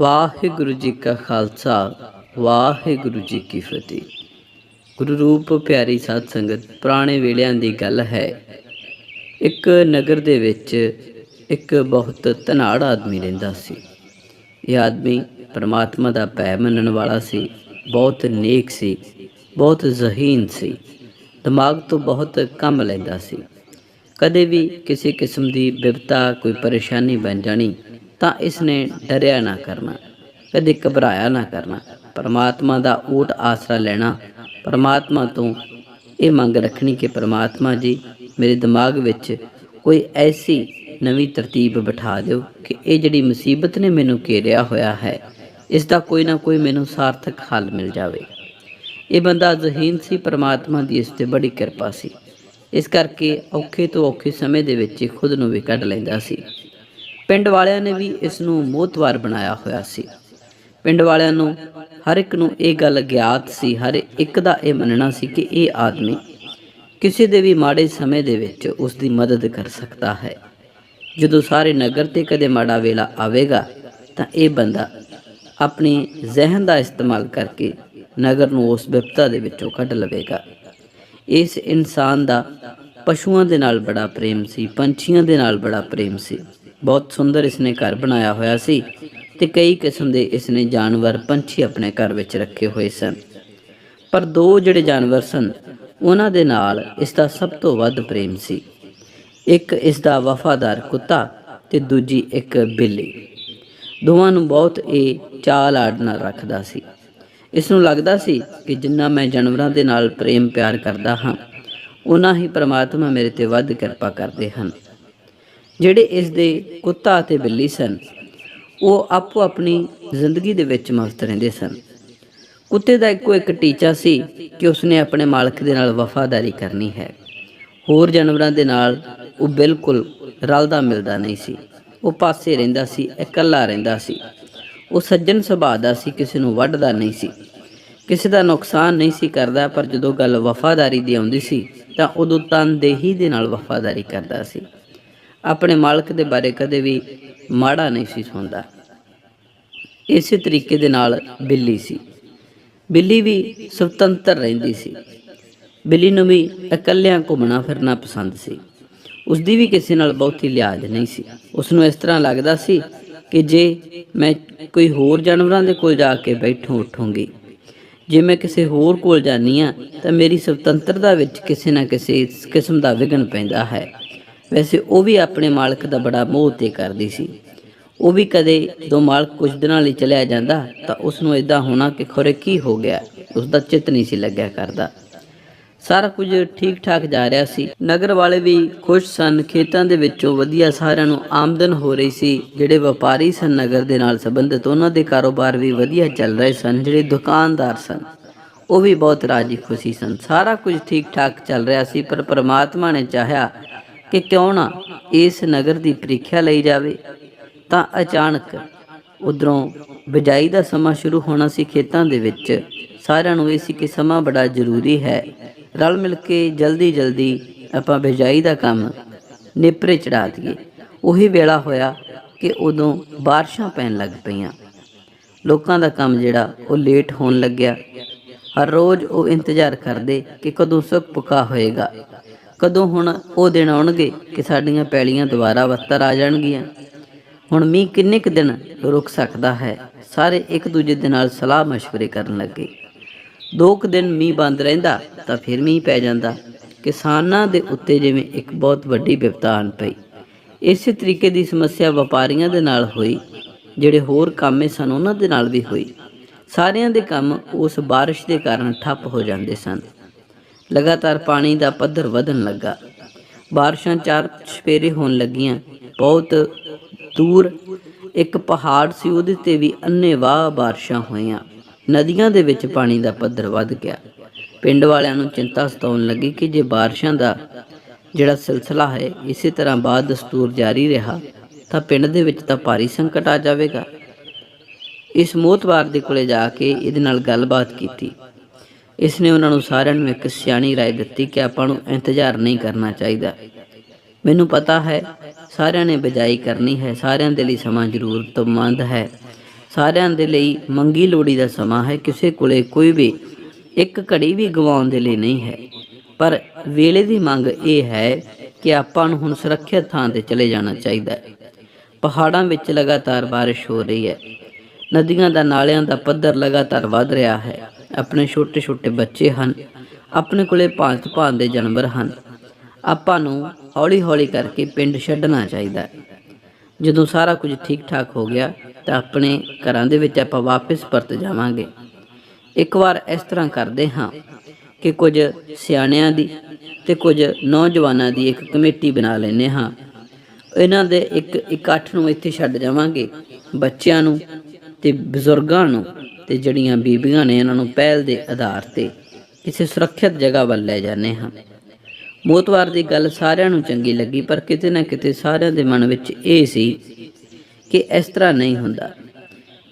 ਵਾਹਿਗੁਰੂ ਜੀ ਕਾ ਖਾਲਸਾ, ਵਾਹਿਗੁਰੂ ਜੀ ਕੀ ਫਤਿਹ। ਗੁਰੂ ਰੂਪ ਪਿਆਰੀ ਸਾਧ ਸੰਗਤ ਪੁਰਾਣੇ ਵੇਲਿਆਂ ਦੀ ਗੱਲ ਹੈ। ਇੱਕ ਨਗਰ ਦੇ ਵਿੱਚ ਇੱਕ ਬਹੁਤ ਧਨਾੜ ਆਦਮੀ ਰਹਿੰਦਾ ਸੀ। ਇਹ ਆਦਮੀ ਪਰਮਾਤਮਾ ਦਾ ਭੈ ਮੰਨਣ ਵਾਲਾ ਸੀ, ਬਹੁਤ ਨੇਕ ਸੀ, ਬਹੁਤ ਜ਼ਹੀਨ ਸੀ, ਦਿਮਾਗ ਤੋਂ ਬਹੁਤ ਕੰਮ ਲੈਂਦਾ ਸੀ। ਕਦੇ ਵੀ ਕਿਸੇ ਕਿਸਮ ਦੀ ਬਿਪਤਾ ਕੋਈ ਪਰੇਸ਼ਾਨੀ ਬਣ ਜਾਣੀ ਤਾਂ ਇਸ ਨੇ ਡਰਿਆ ਨਾ ਕਰਨਾ, ਕਦੇ ਘਬਰਾਇਆ ਨਾ ਕਰਨਾ। ਪਰਮਾਤਮਾ ਦਾ ਓਟ ਆਸਰਾ ਲੈਣਾ, ਪਰਮਾਤਮਾ ਤੋਂ ਇਹ ਮੰਗ ਰੱਖਣੀ ਕਿ ਪਰਮਾਤਮਾ ਜੀ, ਮੇਰੇ ਦਿਮਾਗ ਵਿੱਚ ਕੋਈ ਐਸੀ ਨਵੀਂ ਤਰਤੀਬ ਬਿਠਾ ਦਿਓ ਕਿ ਇਹ ਜਿਹੜੀ ਮੁਸੀਬਤ ਨੇ ਮੈਨੂੰ ਘੇਰਿਆ ਹੋਇਆ ਹੈ, ਇਸ ਦਾ ਕੋਈ ਨਾ ਕੋਈ ਮੈਨੂੰ ਸਾਰਥਕ ਹੱਲ ਮਿਲ ਜਾਵੇ। ਇਹ ਬੰਦਾ ਜ਼ਹੀਨ ਸੀ, ਪਰਮਾਤਮਾ ਦੀ ਇਸ ਤੇ ਬੜੀ ਕਿਰਪਾ ਸੀ। ਇਸ ਕਰਕੇ ਔਖੇ ਤੋਂ ਔਖੇ ਸਮੇਂ ਦੇ ਵਿੱਚ ਹੀ ਖੁਦ ਨੂੰ ਵੀ ਕੱਢ ਲੈਂਦਾ ਸੀ। ਪਿੰਡ ਵਾਲਿਆਂ ਨੇ ਵੀ ਇਸ ਨੂੰ ਮੋਹਤਵਾਰ ਬਣਾਇਆ ਹੋਇਆ ਸੀ। ਪਿੰਡ ਵਾਲਿਆਂ ਨੂੰ ਹਰ ਇੱਕ ਨੂੰ ਇਹ ਗੱਲ ਗਿਆਤ ਸੀ, ਹਰ ਇੱਕ ਦਾ ਇਹ ਮੰਨਣਾ ਸੀ ਕਿ ਇਹ ਆਦਮੀ ਕਿਸੇ ਦੇ ਵੀ ਮਾੜੇ ਸਮੇਂ ਦੇ ਵਿੱਚ ਉਸ ਦੀ ਮਦਦ ਕਰ ਸਕਦਾ ਹੈ। ਜਦੋਂ ਸਾਰੇ ਨਗਰ ਤੇ ਕਦੇ ਮਾੜਾ ਵੇਲਾ ਆਵੇਗਾ, ਤਾਂ ਇਹ ਬੰਦਾ ਆਪਣੇ ਜ਼ਿਹਨ ਦਾ ਇਸਤੇਮਾਲ ਕਰਕੇ ਨਗਰ ਨੂੰ ਉਸ ਵਿਪਤਾ ਦੇ ਵਿੱਚੋਂ ਕੱਢ ਲਵੇਗਾ। ਇਸ ਇਨਸਾਨ ਦਾ ਪਸ਼ੂਆਂ ਦੇ ਨਾਲ ਬੜਾ ਪ੍ਰੇਮ ਸੀ, ਪੰਛੀਆਂ ਦੇ ਨਾਲ ਬੜਾ ਪ੍ਰੇਮ ਸੀ। ਬਹੁਤ ਸੁੰਦਰ ਇਸਨੇ ਘਰ ਬਣਾਇਆ ਹੋਇਆ ਸੀ ਤੇ ਕਈ ਕਿਸਮ ਦੇ ਇਸਨੇ ਜਾਨਵਰ ਪੰਛੀ ਆਪਣੇ ਘਰ ਵਿੱਚ ਰੱਖੇ ਹੋਏ ਸਨ। ਪਰ ਦੋ ਜਿਹੜੇ ਜਾਨਵਰ ਸਨ, ਉਹਨਾਂ ਦੇ ਨਾਲ ਇਸ ਦਾ ਸਭ ਤੋਂ ਵੱਧ ਪ੍ਰੇਮ ਸੀ। ਇੱਕ ਇਸ ਦਾ ਵਫਾਦਾਰ ਕੁੱਤਾ ਤੇ ਦੂਜੀ ਇੱਕ ਬਿੱਲੀ। ਦੋਵਾਂ ਨੂੰ ਬਹੁਤ ਇਹ ਚਾਲ ਆੜ ਨਾਲ ਰੱਖਦਾ ਸੀ। ਇਸ ਨੂੰ ਲੱਗਦਾ ਸੀ ਕਿ ਜਿੰਨਾ ਮੈਂ ਜਾਨਵਰਾਂ ਦੇ ਨਾਲ ਪ੍ਰੇਮ ਪਿਆਰ ਕਰਦਾ ਹਾਂ ਉਨਾ ਹੀ ਪ੍ਰਮਾਤਮਾ ਮੇਰੇ ਤੇ ਵੱਧ ਕਿਰਪਾ ਕਰਦੇ ਹਨ। ਜਿਹੜੇ ਇਸ ਦੇ ਕੁੱਤਾ ਅਤੇ ਬਿੱਲੀ ਸਨ, ਉਹ ਆਪੋ ਆਪਣੀ ਜ਼ਿੰਦਗੀ ਦੇ ਵਿੱਚ ਮਸਤ ਰਹਿੰਦੇ ਸਨ। ਕੁੱਤੇ ਦਾ ਇੱਕੋ ਇੱਕ ਟੀਚਾ ਸੀ ਕਿ ਉਸਨੇ ਆਪਣੇ ਮਾਲਕ ਦੇ ਨਾਲ ਵਫਾਦਾਰੀ ਕਰਨੀ ਹੈ। ਹੋਰ ਜਾਨਵਰਾਂ ਦੇ ਨਾਲ ਉਹ ਬਿਲਕੁਲ ਰਲਦਾ ਮਿਲਦਾ ਨਹੀਂ ਸੀ। ਉਹ ਪਾਸੇ ਰਹਿੰਦਾ ਸੀ, ਇਕੱਲਾ ਰਹਿੰਦਾ ਸੀ। ਉਹ ਸੱਜਣ ਸੁਭਾਅ ਦਾ ਸੀ, ਕਿਸੇ ਨੂੰ ਵੱਢਦਾ ਨਹੀਂ ਸੀ। ਕਿਸੇ ਦਾ ਨੁਕਸਾਨ ਨਹੀਂ ਸੀ ਕਰਦਾ, ਪਰ ਜਦੋਂ ਗੱਲ ਵਫਾਦਾਰੀ ਦੀ ਆਉਂਦੀ ਸੀ, ਤਾਂ ਉਦੋਂ ਤਨਦੇਹੀ ਦੇ ਨਾਲ ਵਫਾਦਾਰੀ ਕਰਦਾ ਸੀ। ਆਪਣੇ ਮਾਲਕ ਦੇ ਬਾਰੇ ਕਦੇ ਵੀ ਮਾੜਾ ਨਹੀਂ ਸੀ ਸੁਣਦਾ। ਇਸੇ ਤਰੀਕੇ ਦੇ ਨਾਲ ਬਿੱਲੀ ਸੀ। ਬਿੱਲੀ ਵੀ ਸੁਤੰਤਰ ਰਹਿੰਦੀ ਸੀ। ਬਿੱਲੀ ਨੂੰ ਵੀ ਇਕੱਲਿਆਂ ਘੁੰਮਣਾ ਫਿਰਨਾ ਪਸੰਦ ਸੀ। ਉਸ ਦੀ ਵੀ ਕਿਸੇ ਨਾਲ ਬਹੁਤੀ ਲਿਆਜ ਨਹੀਂ ਸੀ। ਉਸ ਨੂੰ ਇਸ ਤਰ੍ਹਾਂ ਲੱਗਦਾ ਸੀ ਕਿ ਜੇ ਮੈਂ ਕੋਈ ਹੋਰ ਜਾਨਵਰਾਂ ਦੇ ਕੋਲ ਜਾ ਕੇ ਬੈਠੂ, ਉੱਠੂੰਗੀ। ਜੇ ਮੈਂ ਕਿਸੇ ਹੋਰ ਕੋਲ ਜਾਨੀ ਆ ਤਾਂ ਮੇਰੀ ਸੁਤੰਤਰਤਾ ਵਿੱਚ ਕਿਸੇ ਨਾ ਕਿਸੇ ਕਿਸਮ ਦਾ ਵਿਗਨ ਪੈਂਦਾ ਹੈ। ਵੈਸੇ ਉਹ ਵੀ ਆਪਣੇ ਮਾਲਕ ਦਾ ਬੜਾ ਮੋਹ ਤੇ ਕਰਦੀ ਸੀ। ਉਹ ਵੀ ਕਦੇ ਦੋ ਮਾਲਕ ਕੁਝ ਦਿਨਾਂ ਲਈ ਚਲਿਆ ਜਾਂਦਾ ਤਾਂ ਉਸ ਨੂੰ ਇਦਾਂ ਹੋਣਾ ਕਿ ਖੁਰੇ ਕੀ ਹੋ ਗਿਆ ਉਸ ਦਾ ਚਿੱਤ ਨਹੀਂ ਸੀ ਲੱਗਿਆ ਕਰਦਾ। ਸਾਰਾ ਕੁਝ ਠੀਕ ਠਾਕ ਜਾ ਰਿਹਾ ਸੀ। ਨਗਰ ਵਾਲੇ ਵੀ ਖੁਸ਼ ਸਨ, ਖੇਤਾਂ ਦੇ ਵਿੱਚੋਂ ਵਧੀਆ ਸਾਰਿਆਂ ਨੂੰ ਆਮਦਨ ਹੋ ਰਹੀ ਸੀ। ਜਿਹੜੇ ਵਪਾਰੀ ਸਨ ਨਗਰ ਦੇ ਨਾਲ ਸੰਬੰਧਿਤ, ਉਹਨਾਂ ਦੇ ਕਾਰੋਬਾਰ ਵੀ ਵਧੀਆ ਚੱਲ ਰਹੇ ਸਨ, ਜਿਹੜੇ ਦੁਕਾਨਦਾਰ ਸਨ, ਉਹ ਵੀ ਬਹੁਤ ਰਾਜੀ ਖੁਸ਼ੀ ਸਨ। ਸਾਰਾ ਕੁਝ ਠੀਕ ਠਾਕ ਚੱਲ ਰਿਹਾ ਸੀ, ਪਰ ਪ੍ਰਮਾਤਮਾ ਨੇ ਚਾਹਿਆ ਕਿ ਕਿਉਂ ਨਾ ਇਸ ਨਗਰ ਦੀ ਪ੍ਰੀਖਿਆ ਲਈ ਜਾਵੇ। ਤਾਂ ਅਚਾਨਕ ਉਧਰੋਂ ਬਿਜਾਈ ਦਾ ਸਮਾਂ ਸ਼ੁਰੂ ਹੋਣਾ ਸੀ ਖੇਤਾਂ ਦੇ ਵਿੱਚ। ਸਾਰਿਆਂ ਨੂੰ ਇਹ ਸੀ ਕਿ ਸਮਾਂ ਬੜਾ ਜ਼ਰੂਰੀ ਹੈ। ਰਲ ਮਿਲ ਕੇ ਜਲਦੀ ਜਲਦੀ ਆਪਾਂ ਬਿਜਾਈ ਦਾ ਕੰਮ ਨੇਪਰੇ ਚੜਾ ਦਈਏ। ਉਹੀ ਵੇਲਾ ਹੋਇਆ ਕਿ ਉਦੋਂ ਬਾਰਿਸ਼ਾਂ ਪੈਣ ਲੱਗ ਪਈਆਂ। ਲੋਕਾਂ ਦਾ ਕੰਮ ਜਿਹੜਾ, ਉਹ ਲੇਟ ਹੋਣ ਲੱਗਿਆ। ਹਰ ਰੋਜ਼ ਉਹ ਇੰਤਜ਼ਾਰ ਕਰਦੇ ਕਿ ਕਦੋਂ ਸੁੱਕ ਪੁਕਾ ਹੋਏਗਾ। ਕਦੋਂ ਹੁਣ ਉਹ ਦਿਨ ਆਉਣਗੇ ਕਿ ਸਾਡੀਆਂ ਪੈਲੀਆਂ ਦੁਬਾਰਾ ਵਸਤਰ ਆ ਜਾਣਗੀਆਂ? ਹੁਣ ਮੀਂਹ ਕਿੰਨੇ ਕੁ ਦਿਨ ਰੁਕ ਸਕਦਾ ਹੈ? ਸਾਰੇ ਇੱਕ ਦੂਜੇ ਦੇ ਨਾਲ ਸਲਾਹ مشਵਰੇ ਕਰਨ ਲੱਗੇ। ਦੋ ਕੁ ਦਿਨ ਮੀਂਹ ਬੰਦ ਰਹਿੰਦਾ ਤਾਂ ਫਿਰ ਮੀਂਹ ਪੈ ਜਾਂਦਾ। ਕਿਸਾਨਾਂ ਦੇ ਉੱਤੇ ਜਿਵੇਂ ਇੱਕ ਬਹੁਤ ਵੱਡੀ ਵਿਪਤਾ ਆਣ ਪਈ। ਇਸੇ ਤਰੀਕੇ ਦੀ ਸਮੱਸਿਆ ਵਪਾਰੀਆਂ ਦੇ ਨਾਲ ਹੋਈ, ਜਿਹੜੇ ਹੋਰ ਕਾਮੇ ਸਨ ਉਹਨਾਂ ਦੇ ਨਾਲ ਵੀ ਹੋਈ। ਸਾਰਿਆਂ ਦੇ ਕੰਮ ਉਸ ਬਾਰਿਸ਼ ਦੇ ਕਾਰਨ ਠੱਪ ਹੋ ਜਾਂਦੇ ਸਨ। ਲਗਾਤਾਰ ਪਾਣੀ ਦਾ ਪੱਧਰ ਵਧਣ ਲੱਗਾ। ਬਾਰਿਸ਼ਾਂ ਚਾਰ ਛਪੇਰੇ ਹੋਣ ਲੱਗੀਆਂ। ਬਹੁਤ ਦੂਰ ਇੱਕ ਪਹਾੜ ਸੀ, ਉਹਦੇ ਤੇ ਵੀ ਅੰਨੇਵਾਹ ਬਾਰਿਸ਼ਾਂ ਹੋਈਆਂ। ਨਦੀਆਂ ਦੇ ਵਿੱਚ ਪਾਣੀ ਦਾ ਪੱਧਰ ਵੱਧ ਗਿਆ। ਪਿੰਡ ਵਾਲਿਆਂ ਨੂੰ ਚਿੰਤਾ ਸਤਾਉਣ ਲੱਗੀ ਕਿ ਜੇ ਬਾਰਿਸ਼ਾਂ ਦਾ ਜਿਹੜਾ ਸਿਲਸਿਲਾ ਹੈ, ਇਸੇ ਤਰ੍ਹਾਂ ਬਾਅਦ ਦਸਤੂਰ ਜਾਰੀ ਰਿਹਾ, ਤਾਂ ਪਿੰਡ ਦੇ ਵਿੱਚ ਤਾਂ ਭਾਰੀ ਸੰਕਟ ਆ ਜਾਵੇਗਾ। ਇਸ ਮੋਤਵਾਰ ਦੇ ਕੋਲੇ ਜਾ ਕੇ ਇਹਦੇ ਨਾਲ ਗੱਲਬਾਤ ਕੀਤੀ। ਇਸ ਨੇ ਉਹਨਾਂ ਨੂੰ ਸਾਰਿਆਂ ਨੂੰ ਇੱਕ ਸਿਆਣੀ رائے ਦਿੱਤੀ ਕਿ ਆਪਾਂ ਨੂੰ ਇੰਤਜ਼ਾਰ ਨਹੀਂ ਕਰਨਾ ਚਾਹੀਦਾ ਮੈਨੂੰ ਪਤਾ ਹੈ ਸਾਰਿਆਂ ਨੇ ਬਜਾਈ ਕਰਨੀ ਹੈ ਸਾਰਿਆਂ ਦੇ ਲਈ ਸਮਾਂ ਜ਼ਰੂਰਤਮੰਦ ਹੈ ਸਾਰਿਆਂ ਦੇ ਲਈ ਮੰਗੀ ਲੋੜੀ ਦਾ ਸਮਾਂ ਹੈ ਕਿਸੇ ਕੋਲੇ ਕੋਈ ਵੀ ਇੱਕ ਘੜੀ ਵੀ ਗਵਾਉਣ ਦੇ ਲਈ ਨਹੀਂ ਹੈ ਪਰ ਵੇਲੇ ਦੀ ਮੰਗ ਇਹ ਹੈ ਕਿ ਆਪਾਂ ਨੂੰ ਹੁਣ ਸੁਰੱਖਿਅਤ ਥਾਂ ਤੇ ਚਲੇ ਜਾਣਾ ਚਾਹੀਦਾ ਹੈ ਪਹਾੜਾਂ ਵਿੱਚ ਲਗਾਤਾਰ ਬਾਰਿਸ਼ ਹੋ ਰਹੀ ਹੈ ਨਦੀਆਂ ਦਾ ਨਾਲਿਆਂ ਦਾ ਪੱਧਰ ਲਗਾਤਾਰ ਵਧ ਰਿਹਾ ਹੈ ਆਪਣੇ ਛੋਟੇ ਛੋਟੇ ਬੱਚੇ ਹਨ, ਆਪਣੇ ਕੋਲੇ ਭਾਂਤ ਭਾਂਤ ਦੇ ਜਾਨਵਰ ਹਨ। ਆਪਾਂ ਨੂੰ ਹੌਲੀ ਹੌਲੀ ਕਰਕੇ ਪਿੰਡ ਛੱਡਣਾ ਚਾਹੀਦਾ ਹੈ। ਜਦੋਂ ਸਾਰਾ ਕੁਝ ਠੀਕ ਠਾਕ ਹੋ ਗਿਆ, ਤਾਂ ਆਪਣੇ ਘਰਾਂ ਦੇ ਵਿੱਚ ਆਪਾਂ ਵਾਪਸ ਪਰਤ ਜਾਵਾਂਗੇ। ਇੱਕ ਵਾਰ ਇਸ ਤਰ੍ਹਾਂ ਕਰਦੇ ਹਾਂ ਕਿ ਕੁਝ ਸਿਆਣਿਆਂ ਦੀ ਤੇ ਕੁਝ ਨੌਜਵਾਨਾਂ ਦੀ ਇੱਕ ਕਮੇਟੀ ਬਣਾ ਲੈਂਦੇ ਹਾਂ। ਇਹਨਾਂ ਦੇ ਇੱਕ ਇਕੱਠ ਨੂੰ ਇੱਥੇ ਛੱਡ ਜਾਵਾਂਗੇ, ਬੱਚਿਆਂ ਨੂੰ ਤੇ ਬਜ਼ੁਰਗਾਂ ਨੂੰ। ਤੇ ਜਿਹੜੀਆਂ ਬੀਬੀਆਂ ਨੇ ਇਹਨਾਂ ਨੂੰ ਪਹਿਲ ਦੇ ਆਧਾਰ ਤੇ ਕਿਸੇ ਸੁਰੱਖਿਅਤ ਜਗ੍ਹਾ ਵੱਲ ਲੈ ਜਾਂਦੇ ਹਾਂ। ਮੋਤਵਾਰ ਦੀ ਗੱਲ ਸਾਰਿਆਂ ਨੂੰ ਚੰਗੀ ਲੱਗੀ, ਪਰ ਕਿਤੇ ਨਾ ਕਿਤੇ ਸਾਰਿਆਂ ਦੇ ਮਨ ਵਿੱਚ ਇਹ ਸੀ ਕਿ ਇਸ ਤਰ੍ਹਾਂ ਨਹੀਂ ਹੁੰਦਾ।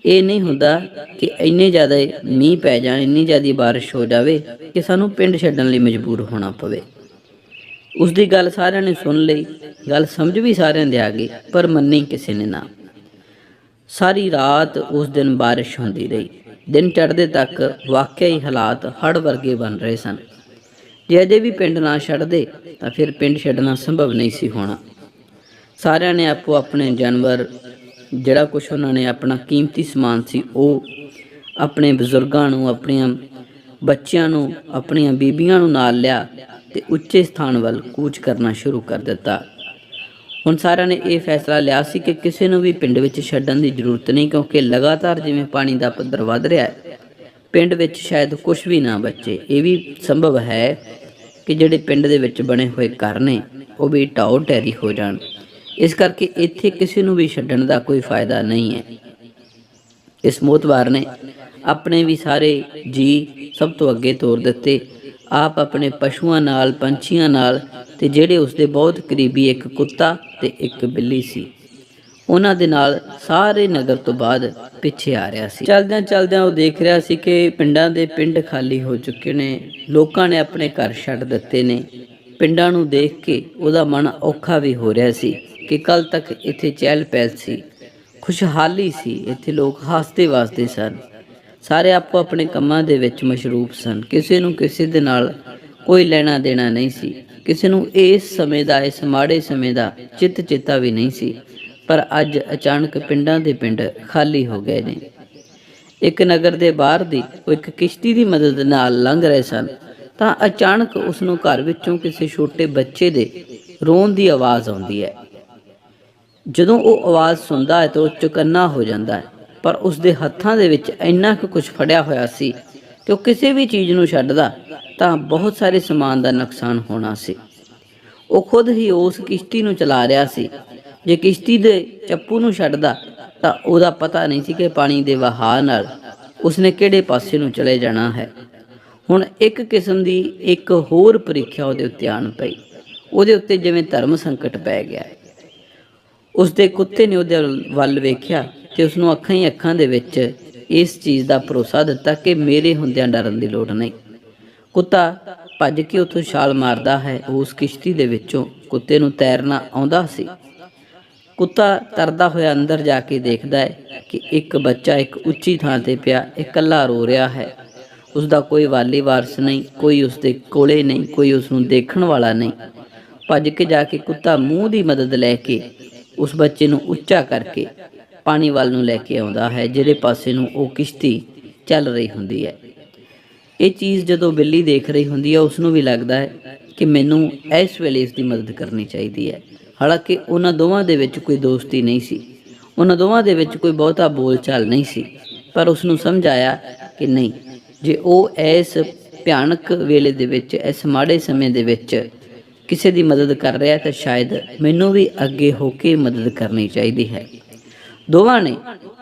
ਇਹ ਨਹੀਂ ਹੁੰਦਾ ਕਿ ਇੰਨੇ ਜ਼ਿਆਦਾ ਮੀਂਹ ਪੈ ਜਾਣ, ਇੰਨੀ ਜ਼ਿਆਦਾ ਬਾਰਿਸ਼ ਹੋ ਜਾਵੇ ਕਿ ਸਾਨੂੰ ਪਿੰਡ ਛੱਡਣ ਲਈ ਮਜਬੂਰ ਹੋਣਾ ਪਵੇ। ਉਸ ਦੀ ਗੱਲ ਸਾਰਿਆਂ ਨੇ ਸੁਣ ਲਈ, ਗੱਲ ਸਮਝ ਵੀ ਸਾਰਿਆਂ ਦੇ ਆ ਗਈ, ਪਰ ਮੰਨੀ ਕਿਸੇ ਨੇ ਨਾ। ਸਾਰੀ ਰਾਤ ਉਸ ਦਿਨ ਬਾਰਿਸ਼ ਹੁੰਦੀ ਰਹੀ। ਦਿਨ ਚੜ੍ਹਦੇ ਤੱਕ ਵਾਕਿਆ ਹੀ ਹਾਲਾਤ ਹੜ੍ਹ ਵਰਗੇ ਬਣ ਰਹੇ ਸਨ। ਜੇ ਅਜੇ ਵੀ ਪਿੰਡ ਨਾ ਛੱਡਦੇ, ਤਾਂ ਫਿਰ ਪਿੰਡ ਛੱਡਣਾ ਸੰਭਵ ਨਹੀਂ ਸੀ ਹੋਣਾ। ਸਾਰਿਆਂ ਨੇ ਆਪੋ ਆਪਣੇ ਜਾਨਵਰ, ਜਿਹੜਾ ਕੁਝ ਉਹਨਾਂ ਨੇ ਆਪਣਾ ਕੀਮਤੀ ਸਮਾਨ ਸੀ, ਉਹ ਆਪਣੇ ਬਜ਼ੁਰਗਾਂ ਨੂੰ, ਆਪਣੀਆਂ ਬੱਚਿਆਂ ਨੂੰ, ਆਪਣੀਆਂ ਬੀਬੀਆਂ ਨੂੰ ਨਾਲ ਲਿਆ ਤੇ ਉੱਚੇ ਸਥਾਨ ਵੱਲ ਕੂਚ ਕਰਨਾ ਸ਼ੁਰੂ ਕਰ ਦਿੱਤਾ। ਹੁਣ ਸਾਰਿਆਂ ਨੇ ਇਹ ਫੈਸਲਾ ਲਿਆ ਸੀ ਕਿ ਕਿਸੇ ਨੂੰ ਵੀ ਪਿੰਡ ਵਿੱਚ ਛੱਡਣ ਦੀ ਜ਼ਰੂਰਤ ਨਹੀਂ, ਕਿਉਂਕਿ ਲਗਾਤਾਰ ਜਿਵੇਂ ਪਾਣੀ ਦਾ ਪੱਧਰ ਵੱਧ ਰਿਹਾ ਹੈ, ਪਿੰਡ ਵਿੱਚ ਸ਼ਾਇਦ ਕੁਝ ਵੀ ਨਾ ਬਚੇ। ਇਹ ਵੀ ਸੰਭਵ ਹੈ ਕਿ ਜਿਹੜੇ ਪਿੰਡ ਦੇ ਵਿੱਚ ਬਣੇ ਹੋਏ ਘਰ ਨੇ, ਉਹ ਵੀ ਢਾਓ ਢਹਿਰੀ ਹੋ ਜਾਣ। ਇਸ ਕਰਕੇ ਇੱਥੇ ਕਿਸੇ ਨੂੰ ਵੀ ਛੱਡਣ ਦਾ ਕੋਈ ਫਾਇਦਾ ਨਹੀਂ ਹੈ। ਇਸ ਮੋਤਵਾਰ ਨੇ ਆਪਣੇ ਵੀ ਸਾਰੇ ਜੀ ਸਭ ਤੋਂ ਅੱਗੇ ਤੋਰ ਦਿੱਤੇ। ਆਪ ਆਪਣੇ ਪਸ਼ੂਆਂ ਨਾਲ, ਪੰਛੀਆਂ ਨਾਲ ਤੇ ਜਿਹੜੇ ਉਸਦੇ ਬਹੁਤ ਕਰੀਬੀ ਇੱਕ ਕੁੱਤਾ ਤੇ ਇੱਕ ਬਿੱਲੀ ਸੀ। ਉਹਨਾਂ ਦੇ ਨਾਲ ਸਾਰੇ ਨਗਰ ਤੋਂ ਬਾਅਦ ਪਿੱਛੇ ਆ ਰਿਹਾ ਸੀ। ਚਲਦਿਆਂ ਚਲਦਿਆਂ ਉਹ ਦੇਖ ਰਿਹਾ ਸੀ ਕਿ ਪਿੰਡਾਂ ਦੇ ਪਿੰਡ ਖਾਲੀ ਹੋ ਚੁੱਕੇ ਨੇ। ਲੋਕਾਂ ਨੇ ਆਪਣੇ ਘਰ ਛੱਡ ਦਿੱਤੇ ਨੇ। ਪਿੰਡਾਂ ਨੂੰ ਦੇਖ ਕੇ ਉਹਦਾ ਮਨ ਔਖਾ ਵੀ ਹੋ ਰਿਹਾ ਸੀ ਕਿ ਕੱਲ ਤੱਕ ਇੱਥੇ ਚਹਿਲ ਪਹਿਲ ਸੀ। ਖੁਸ਼ਹਾਲੀ ਸੀ। ਇੱਥੇ ਲੋਕ ਹੱਸਦੇ ਵਸਦੇ ਸਨ। ਸਾਰੇ ਆਪੋ ਆਪਣੇ ਕੰਮਾਂ ਦੇ ਵਿੱਚ ਮਸ਼ਰੂਫ ਸਨ। ਕਿਸੇ ਨੂੰ ਕਿਸੇ ਦੇ ਨਾਲ ਕੋਈ ਲੈਣਾ ਦੇਣਾ ਨਹੀਂ ਸੀ। ਕਿਸੇ ਨੂੰ ਇਸ ਸਮੇਂ ਦਾ, ਇਸ ਮਾੜੇ ਸਮੇਂ ਦਾ ਚਿੱਤ ਚੇਤਾ ਵੀ ਨਹੀਂ ਸੀ। ਪਰ ਅੱਜ ਅਚਾਨਕ ਪਿੰਡਾਂ ਦੇ ਪਿੰਡ ਖਾਲੀ ਹੋ ਗਏ ਨੇ। ਇੱਕ ਨਗਰ ਦੇ ਬਾਹਰ ਦੀ ਉਹ ਇੱਕ ਕਿਸ਼ਤੀ ਦੀ ਮਦਦ ਨਾਲ ਲੰਘ ਰਹੇ ਸਨ। ਤਾਂ ਅਚਾਨਕ ਉਸ ਨੂੰ ਘਰ ਵਿੱਚੋਂ ਕਿਸੇ ਛੋਟੇ ਬੱਚੇ ਦੇ ਰੋਣ ਦੀ ਆਵਾਜ਼ ਆਉਂਦੀ ਹੈ। ਜਦੋਂ ਉਹ ਆਵਾਜ਼ ਸੁਣਦਾ ਹੈ ਤਾਂ ਉਹ ਚੁਕੰਨਾ ਹੋ ਜਾਂਦਾ ਹੈ। ਪਰ ਉਸ ਦੇ ਹੱਥਾਂ ਦੇ ਵਿੱਚ ਇੰਨਾ ਕੁ ਕੁਝ ਫੜਿਆ ਹੋਇਆ ਸੀ ਕਿ ਉਹ ਕਿਸੇ ਵੀ ਚੀਜ਼ ਨੂੰ ਛੱਡਦਾ ਤਾਂ ਬਹੁਤ ਸਾਰੇ ਸਮਾਨ ਦਾ ਨੁਕਸਾਨ ਹੋਣਾ ਸੀ। ਉਹ ਖੁਦ ਹੀ ਉਸ ਕਿਸ਼ਤੀ ਨੂੰ ਚਲਾ ਰਿਹਾ ਸੀ। ਜੇ ਕਿਸ਼ਤੀ ਦੇ ਚੱਪੂ ਨੂੰ ਛੱਡਦਾ ਤਾਂ ਉਹਦਾ ਪਤਾ ਨਹੀਂ ਸੀ ਕਿ ਪਾਣੀ ਦੇ ਵਹਾਅ ਨਾਲ ਉਸਨੇ ਕਿਹੜੇ ਪਾਸੇ ਨੂੰ ਚਲੇ ਜਾਣਾ ਹੈ। ਹੁਣ ਇੱਕ ਕਿਸਮ ਦੀ ਇੱਕ ਹੋਰ ਪ੍ਰੀਖਿਆ ਉਹਦੇ ਉੱਤੇ ਆਣ ਪਈ। ਉਹਦੇ ਉੱਤੇ ਜਿਵੇਂ ਧਰਮ ਸੰਕਟ ਪੈ ਗਿਆ। ਹੈ ਉਸ ਦੇ ਕੁੱਤੇ ਨੇ ਉਹਦੇ ਵੱਲ ਵੇਖਿਆ ਤੇ ਉਸ ਨੂੰ ਅੱਖਾਂ ਹੀ ਅੱਖਾਂ ਦੇ ਵਿੱਚ ਇਸ ਚੀਜ਼ ਦਾ ਭਰੋਸਾ ਦਿੱਤਾ ਕਿ ਮੇਰੇ ਹੁੰਦਿਆਂ ਡਰਨ ਦੀ ਲੋੜ ਨਹੀਂ। ਕੁੱਤਾ ਭੱਜ ਕੇ ਉੱਥੋਂ ਛਾਲ ਮਾਰਦਾ ਹੈ। ਉਸ ਕਿਸ਼ਤੀ ਦੇ ਵਿੱਚੋਂ ਕੁੱਤੇ ਨੂੰ ਤੈਰਨਾ ਆਉਂਦਾ ਸੀ। ਕੁੱਤਾ ਤਰਦਾ ਹੋਇਆ ਅੰਦਰ ਜਾ ਕੇ ਦੇਖਦਾ ਹੈ ਕਿ ਇੱਕ ਬੱਚਾ ਇੱਕ ਉੱਚੀ ਥਾਂ ਤੇ ਪਿਆ, ਇਕੱਲਾ ਰੋ ਰਿਹਾ ਹੈ। ਉਸ ਦਾ ਕੋਈ ਵਾਲੀ ਵਾਰਸ ਨਹੀਂ, ਕੋਈ ਉਸ ਦੇ ਕੋਲੇ ਨਹੀਂ, ਕੋਈ ਉਸ ਨੂੰ ਦੇਖਣ ਵਾਲਾ ਨਹੀਂ। ਭੱਜ ਕੇ ਜਾ ਕੇ ਕੁੱਤਾ ਮੂੰਹ ਦੀ ਮਦਦ ਲੈ ਕੇ ਉਸ ਬੱਚੇ ਨੂੰ ਉੱਚਾ ਕਰਕੇ ਪਾਣੀ ਵੱਲ ਨੂੰ ਲੈ ਕੇ ਆਉਂਦਾ ਹੈ, ਜਿਹੜੇ ਪਾਸੇ ਨੂੰ ਉਹ ਕਿਸ਼ਤੀ ਚੱਲ ਰਹੀ ਹੁੰਦੀ ਹੈ। ਇਹ ਚੀਜ਼ ਜਦੋਂ ਬਿੱਲੀ ਦੇਖ ਰਹੀ ਹੁੰਦੀ ਹੈ ਉਸ ਨੂੰ ਵੀ ਲੱਗਦਾ ਹੈ ਕਿ ਮੈਨੂੰ ਇਸ ਵੇਲੇ ਇਸ ਦੀ ਮਦਦ ਕਰਨੀ ਚਾਹੀਦੀ ਹੈ। ਹਾਲਾਂਕਿ ਉਹਨਾਂ ਦੋਵਾਂ ਦੇ ਵਿੱਚ ਕੋਈ ਦੋਸਤੀ ਨਹੀਂ ਸੀ। ਉਹਨਾਂ ਦੋਵਾਂ ਦੇ ਵਿੱਚ ਕੋਈ ਬਹੁਤਾ ਬੋਲਚਾਲ ਨਹੀਂ ਸੀ। ਪਰ ਉਸ ਨੂੰ ਸਮਝ ਆਇਆ ਕਿ ਨਹੀਂ, ਜੇ ਉਹ ਇਸ ਭਿਆਨਕ ਵੇਲੇ ਦੇ ਵਿੱਚ, ਇਸ ਮਾੜੇ ਸਮੇਂ ਦੇ ਵਿੱਚ ਕਿਸੇ ਦੀ ਮਦਦ ਕਰ ਰਿਹਾ ਤਾਂ ਸ਼ਾਇਦ ਮੈਨੂੰ ਵੀ ਅੱਗੇ ਹੋ ਕੇ ਮਦਦ ਕਰਨੀ ਚਾਹੀਦੀ ਹੈ। ਦੋਵਾਂ ਨੇ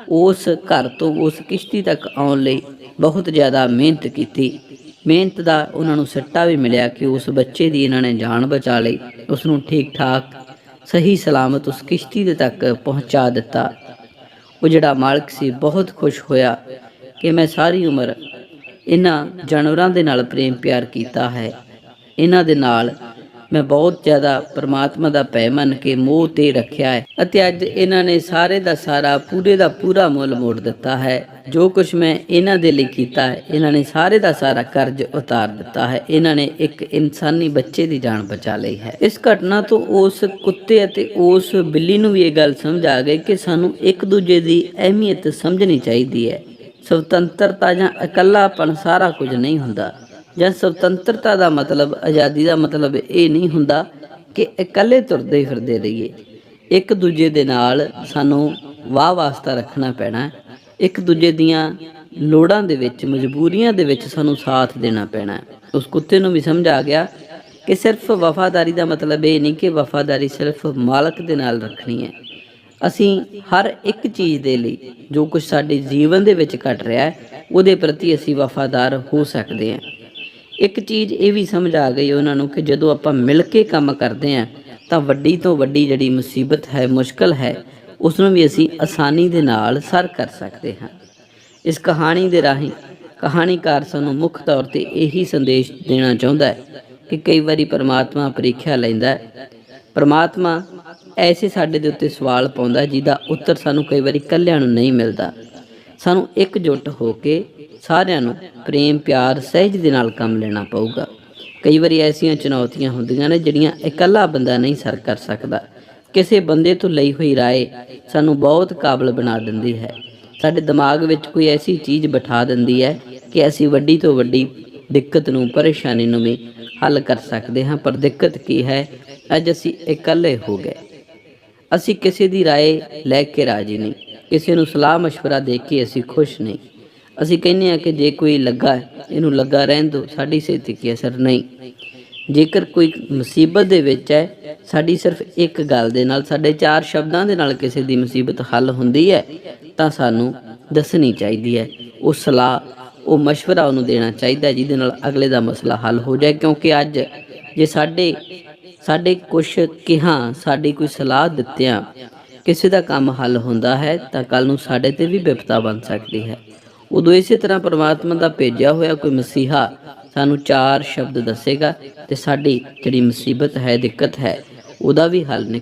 ਉਸ ਘਰ ਤੋਂ ਉਸ ਕਿਸ਼ਤੀ ਤੱਕ ਆਉਣ ਲਈ ਬਹੁਤ ਜ਼ਿਆਦਾ ਮਿਹਨਤ ਕੀਤੀ। ਮਿਹਨਤ ਦਾ ਉਹਨਾਂ ਨੂੰ ਸੱਟਾ ਵੀ ਮਿਲਿਆ ਕਿ ਉਸ ਬੱਚੇ ਦੀ ਇਹਨਾਂ ਨੇ ਜਾਨ ਬਚਾ ਲਈ। ਉਸ ਨੂੰ ਠੀਕ ਠਾਕ ਸਹੀ ਸਲਾਮਤ ਉਸ ਕਿਸ਼ਤੀ ਦੇ ਤੱਕ ਪਹੁੰਚਾ ਦਿੱਤਾ। ਉਹ ਜਿਹੜਾ ਮਾਲਕ ਸੀ ਬਹੁਤ ਖੁਸ਼ ਹੋਇਆ ਕਿ ਮੈਂ ਸਾਰੀ ਉਮਰ ਇਹਨਾਂ ਜਾਨਵਰਾਂ ਦੇ ਨਾਲ ਪ੍ਰੇਮ ਪਿਆਰ ਕੀਤਾ ਹੈ। ਇਹਨਾਂ ਦੇ ਨਾਲ ਮੈਂ ਬਹੁਤ ਜ਼ਿਆਦਾ ਪਰਮਾਤਮਾ ਦਾ ਭੈ ਮੰਨ ਕੇ ਮੋਹ ਤੇ ਰੱਖਿਆ ਹੈ ਅਤੇ ਅੱਜ ਇਹਨਾਂ ਨੇ ਸਾਰੇ ਦਾ ਸਾਰਾ ਪੂਰੇ ਦਾ ਪੂਰਾ ਮੁੱਲ ਮੋੜ ਦਿੱਤਾ ਹੈ। ਜੋ ਕੁਝ ਮੈਂ ਇਹਨਾਂ ਦੇ ਲਈ ਕੀਤਾ ਹੈ, ਇਹਨਾਂ ਨੇ ਸਾਰੇ ਦਾ ਸਾਰਾ ਕਰਜ਼ ਉਤਾਰ ਦਿੱਤਾ ਹੈ। ਇਹਨਾਂ ਨੇ ਇੱਕ ਇਨਸਾਨੀ ਬੱਚੇ ਦੀ ਜਾਨ ਬਚਾ ਲਈ ਹੈ। ਇਸ ਘਟਨਾ ਤੋਂ ਉਸ ਕੁੱਤੇ ਅਤੇ ਉਸ ਬਿੱਲੀ ਨੂੰ ਵੀ ਇਹ ਗੱਲ ਸਮਝ ਆ ਗਈ ਕਿ ਸਾਨੂੰ ਇੱਕ ਦੂਜੇ ਦੀ ਅਹਿਮੀਅਤ ਸਮਝਣੀ ਚਾਹੀਦੀ ਹੈ। ਸੁਤੰਤਰਤਾ ਜਾਂ ਇਕੱਲਾਪਣ ਸਾਰਾ ਕੁਝ ਨਹੀਂ ਹੁੰਦਾ। ਜਾਂ ਸੁਤੰਤਰਤਾ ਦਾ ਮਤਲਬ, ਆਜ਼ਾਦੀ ਦਾ ਮਤਲਬ ਇਹ ਨਹੀਂ ਹੁੰਦਾ ਕਿ ਇਕੱਲੇ ਤੁਰਦੇ ਫਿਰਦੇ ਰਹੀਏ। ਇੱਕ ਦੂਜੇ ਦੇ ਨਾਲ ਸਾਨੂੰ ਵਾਹ ਵਾਸਤਾ ਰੱਖਣਾ ਪੈਣਾ ਇੱਕ ਦੂਜੇ ਦੀਆਂ ਲੋੜਾਂ ਦੇ ਵਿੱਚ, ਮਜਬੂਰੀਆਂ ਦੇ ਵਿੱਚ ਸਾਨੂੰ ਸਾਥ ਦੇਣਾ ਪੈਣਾ ਉਸ ਕੁੱਤੇ ਨੂੰ ਵੀ ਸਮਝ ਆ ਗਿਆ ਕਿ ਸਿਰਫ ਵਫਾਦਾਰੀ ਦਾ ਮਤਲਬ ਇਹ ਨਹੀਂ ਕਿ ਵਫਾਦਾਰੀ ਸਿਰਫ ਮਾਲਕ ਦੇ ਨਾਲ ਰੱਖਣੀ ਹੈ। ਅਸੀਂ ਹਰ ਇੱਕ ਚੀਜ਼ ਦੇ ਲਈ ਜੋ ਕੁਝ ਸਾਡੇ ਜੀਵਨ ਦੇ ਵਿੱਚ ਘਟ ਰਿਹਾ ਹੈ, ਉਹਦੇ ਪ੍ਰਤੀ ਅਸੀਂ ਵਫਾਦਾਰ ਹੋ ਸਕਦੇ ਹਾਂ। ਇੱਕ ਚੀਜ਼ ਇਹ ਵੀ ਸਮਝ ਆ ਗਈ ਉਹਨਾਂ ਨੂੰ ਕਿ ਜਦੋਂ ਆਪਾਂ ਮਿਲ ਕੇ ਕੰਮ ਕਰਦੇ ਹਾਂ, ਤਾਂ ਵੱਡੀ ਤੋਂ ਵੱਡੀ ਜਿਹੜੀ ਮੁਸੀਬਤ ਹੈ, ਮੁਸ਼ਕਲ ਹੈ ਉਸ ਨੂੰ ਵੀ ਅਸੀਂ ਆਸਾਨੀ ਦੇ ਨਾਲ ਸਰ ਕਰ ਸਕਦੇ ਹਾਂ। ਇਸ ਕਹਾਣੀ ਦੇ ਰਾਹੀਂ ਕਹਾਣੀਕਾਰ ਸਾਨੂੰ ਮੁੱਖ ਤੌਰ ਤੇ ਇਹੀ ਸੰਦੇਸ਼ ਦੇਣਾ ਚਾਹੁੰਦਾ ਹੈ ਕਿ ਕਈ ਵਾਰੀ ਪਰਮਾਤਮਾ ਪ੍ਰੀਖਿਆ ਲੈਂਦਾ ਹੈ। ਪਰਮਾਤਮਾ ਐਸੇ ਸਾਡੇ ਦੇ ਉੱਤੇ ਸਵਾਲ ਪਾਉਂਦਾ ਜਿਹਦਾ ਉੱਤਰ ਸਾਨੂੰ ਕਈ ਵਾਰੀ ਇਕੱਲਿਆਂ ਨੂੰ ਨਹੀਂ ਮਿਲਦਾ। ਸਾਨੂੰ ਇਕਜੁੱਟ ਹੋ ਕੇ ਸਾਰਿਆਂ ਨੂੰ ਪ੍ਰੇਮ ਪਿਆਰ ਸਹਿਜ ਦੇ ਨਾਲ ਕੰਮ ਲੈਣਾ ਪਊਗਾ ਕਈ ਵਾਰੀ ਐਸੀਆਂ ਚੁਣੌਤੀਆਂ ਹੁੰਦੀਆਂ ਨੇ ਜਿਹੜੀਆਂ ਇਕੱਲਾ ਬੰਦਾ ਨਹੀਂ ਸਰ ਕਰ ਸਕਦਾ ਕਿਸੇ ਬੰਦੇ ਤੋਂ ਲਈ ਹੋਈ رائے ਸਾਨੂੰ ਬਹੁਤ ਕਾਬਲ ਬਣਾ ਦਿੰਦੀ ਹੈ ਸਾਡੇ ਦਿਮਾਗ ਵਿੱਚ ਕੋਈ ਐਸੀ ਚੀਜ਼ ਬਿਠਾ ਦਿੰਦੀ ਹੈ ਕਿ ਅਸੀਂ ਵੱਡੀ ਤੋਂ ਵੱਡੀ ਦਿੱਕਤ ਨੂੰ ਪਰੇਸ਼ਾਨੀ ਨੂੰ ਵੀ ਹੱਲ ਕਰ ਸਕਦੇ ਹਾਂ ਪਰ ਦਿੱਕਤ ਕੀ ਹੈ ਅੱਜ ਅਸੀਂ ਇਕੱਲੇ ਹੋ ਗਏ ਅਸੀਂ ਕਿਸੇ ਦੀ رائے ਲੈ ਕੇ ਰਾਜੀ ਨਹੀਂ ਕਿਸੇ ਨੂੰ ਸਲਾਹ مشورہ ਦੇ ਕੇ ਅਸੀਂ ਖੁਸ਼ ਨਹੀਂ ਅਸੀਂ ਕਹਿੰਦੇ ਹਾਂ ਕਿ ਜੇ ਕੋਈ ਲੱਗਾ ਹੈ, ਇਹਨੂੰ ਲੱਗਾ ਰਹਿਣ ਦਿਓ ਸਾਡੀ ਸਿਹਤ ਤੇ ਕੀ ਅਸਰ ਨਹੀਂ ਜੇਕਰ ਕੋਈ ਮੁਸੀਬਤ ਦੇ ਵਿੱਚ ਹੈ ਸਾਡੀ ਸਿਰਫ ਇੱਕ ਗੱਲ ਦੇ ਨਾਲ ਸਾਡੇ ਚਾਰ ਸ਼ਬਦਾਂ ਦੇ ਨਾਲ ਕਿਸੇ ਦੀ ਮੁਸੀਬਤ ਹੱਲ ਹੁੰਦੀ ਹੈ ਤਾਂ ਸਾਨੂੰ ਦੱਸਣੀ ਚਾਹੀਦੀ ਹੈ ਉਹ ਸਲਾਹ ਉਹ مشورہ ਉਹਨੂੰ ਦੇਣਾ ਚਾਹੀਦਾ ਹੈ, ਜਿਹਦੇ ਨਾਲ ਅਗਲੇ ਦਾ ਮਸਲਾ ਹੱਲ ਹੋ ਜਾਏ ਕਿਉਂਕਿ ਅੱਜ ਜੇ ਸਾਡੇ ਸਾਡੇ ਕੁਝ ਕਿਹਾ ਸਾਡੀ ਕੋਈ ਸਲਾਹ ਦਿੱਤਿਆਂ ਕਿਸੇ ਦਾ ਕੰਮ ਹੱਲ ਹੁੰਦਾ ਹੈ ਤਾਂ ਕੱਲ ਨੂੰ ਸਾਡੇ ਤੇ ਵੀ ਵਿਪਤਾ ਬਣ ਸਕਦੀ ਹੈ। ਉਦੋਂ ਇਸੇ ਤਰ੍ਹਾਂ ਪਰਮਾਤਮਾ ਦਾ ਭੇਜਿਆ ਹੋਇਆ ਕੋਈ ਮਸੀਹਾ ਸਾਨੂੰ ਚਾਰ ਸ਼ਬਦ ਦੱਸੇਗਾ ਤੇ ਸਾਡੀ ਜਿਹੜੀ ਮੁਸੀਬਤ ਹੈ, ਦਿੱਕਤ ਹੈ, ਉਹਦਾ ਵੀ ਹੱਲ ਨਿਕ